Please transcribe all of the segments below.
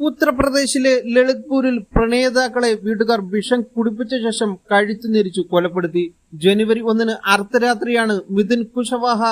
ഉത്തർപ്രദേശിലെ ലളിത്പൂരിൽ പ്രണയതാക്കളെ വീട്ടുകാർ വിഷം കുടിപ്പിച്ച ശേഷം കഴുത്തു നിരിച്ചു കൊലപ്പെടുത്തി. ജനുവരി ഒന്നിന് അർദ്ധരാത്രിയാണ് മിഥുൻ കുശവാഹ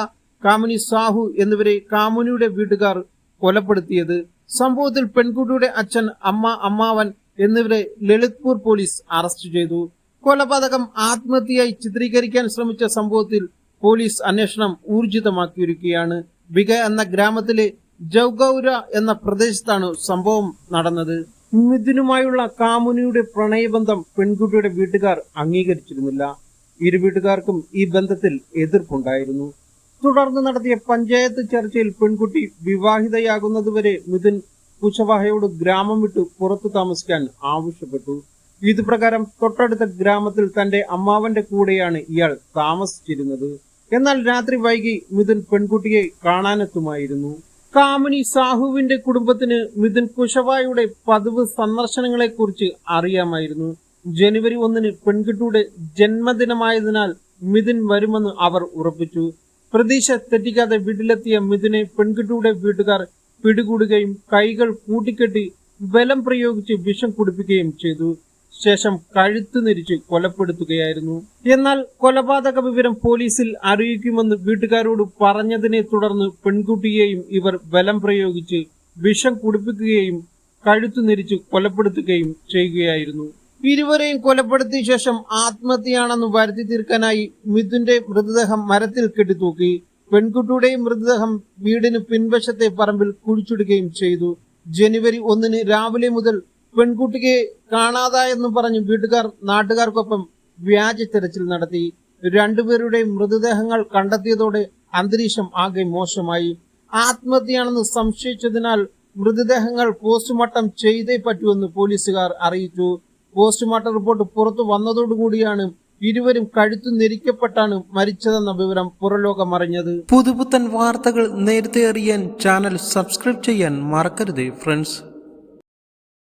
കാമിനി സാഹു എന്നിവരെ കാമുനിയുടെ വീട്ടുകാർ കൊലപ്പെടുത്തിയത്. സംഭവത്തിൽ പെൺകുട്ടിയുടെ അച്ഛൻ അമ്മ അമ്മാവൻ എന്നിവരെ ലളിത്പൂർ പോലീസ് അറസ്റ്റ് ചെയ്തു. കൊലപാതകം ആത്മഹത്യയായി ചിത്രീകരിക്കാൻ ശ്രമിച്ച സംഭവത്തിൽ പോലീസ് അന്വേഷണം ഊർജിതമാക്കിയിരിക്കുകയാണ്. ബിഗ എന്ന ഗ്രാമത്തിലെ ജൗഗൌര എന്ന പ്രദേശത്താണ് സംഭവം നടന്നത്. മിഥുനുമായുള്ള കാമുനിയുടെ പ്രണയബന്ധം പെൺകുട്ടിയുടെ വീട്ടുകാർ അംഗീകരിച്ചിരുന്നില്ല. ഇരു വീട്ടുകാർക്കും ഈ ബന്ധത്തിൽ എതിർപ്പുണ്ടായിരുന്നു. തുടർന്ന് നടത്തിയ പഞ്ചായത്ത് ചർച്ചയിൽ പെൺകുട്ടി വിവാഹിതയാകുന്നതുവരെ മിഥുൻ കുശവാഹയോട് ഗ്രാമം വിട്ടു പുറത്തു താമസിക്കാൻ ആവശ്യപ്പെട്ടു. ഇത് പ്രകാരം തൊട്ടടുത്ത ഗ്രാമത്തിൽ തന്റെ അമ്മാവന്റെ കൂടെയാണ് ഇയാൾ താമസിച്ചിരുന്നത്. എന്നാൽ രാത്രി വൈകി മിഥുൻ പെൺകുട്ടിയെ കാണാനെത്തുമായിരുന്നു. കാമിനി സാഹുവിന്റെ കുടുംബത്തിന് മിഥുൻ കുശവായുടെ പതിവ് സന്ദർശനങ്ങളെ കുറിച്ച് അറിയാമായിരുന്നു. ജനുവരി ഒന്നിന് പെൺകുട്ടിയുടെ ജന്മദിനമായതിനാൽ മിഥുൻ വരുമെന്ന് അവർ ഉറപ്പിച്ചു. പ്രതീക്ഷ തെറ്റിക്കാതെ വീട്ടിലെത്തിയ മിഥുനെ പെൺകുട്ടിയുടെ വീട്ടുകാർ പിടികൂടുകയും കൈകൾ കൂട്ടിക്കെട്ടി ബലം പ്രയോഗിച്ച് വിഷം കുടിപ്പിക്കുകയും ചെയ്തു. ശേഷം കഴുത്ത് നിരിച്ച് കൊലപ്പെടുത്തുകയായിരുന്നു. എന്നാൽ കൊലപാതക വിവരം പോലീസിൽ അറിയിക്കുമെന്ന് വീട്ടുകാരോട് പറഞ്ഞതിനെ തുടർന്ന് പെൺകുട്ടിയെയും ഇവർ ബലം പ്രയോഗിച്ച് വിഷം കുടിപ്പിക്കുകയും കഴുത്തു നിരിച്ച് കൊലപ്പെടുത്തുകയും ചെയ്യുകയായിരുന്നു. ഇരുവരെയും കൊലപ്പെടുത്തിയ ശേഷം ആത്മഹത്യയാണെന്ന് വരുത്തി തീർക്കാനായി മിഥുന്റെ മൃതദേഹം മരത്തിൽ കെട്ടിത്തൂക്കി പെൺകുട്ടിയുടെയും മൃതദേഹം വീടിന് പിൻവശത്തെ പറമ്പിൽ കുഴിച്ചിടുകയും ചെയ്തു. ജനുവരി ഒന്നിന് രാവിലെ മുതൽ പെൺകുട്ടിയെ കാണാതായെന്ന് പറഞ്ഞ് വീട്ടുകാർ നാട്ടുകാർക്കൊപ്പം വ്യാജ തെരച്ചിൽ നടത്തി രണ്ടുപേരുടെയും മൃതദേഹങ്ങൾ കണ്ടെത്തിയതോടെ അന്തരീക്ഷം ആകെ മോശമായി. ആത്മഹത്യയാണെന്ന് സംശയിച്ചതിനാൽ മൃതദേഹങ്ങൾ പോസ്റ്റ്മോർട്ടം ചെയ്തേ പറ്റൂവെന്ന് പോലീസുകാർ അറിയിച്ചു. പോസ്റ്റ്മോർട്ടം റിപ്പോർട്ട് പുറത്തു വന്നതോടുകൂടിയാണ് ഇരുവരും കഴുത്തു നെരിക്കപ്പെട്ടാണ് മരിച്ചതെന്ന വിവരം പുറലോകം അറിഞ്ഞത്. പുതുപുത്തൻ വാർത്തകൾ നേരത്തെ അറിയാൻ ചാനൽ സബ്സ്ക്രൈബ് ചെയ്യാൻ മറക്കരുത് ഫ്രണ്ട്സ്.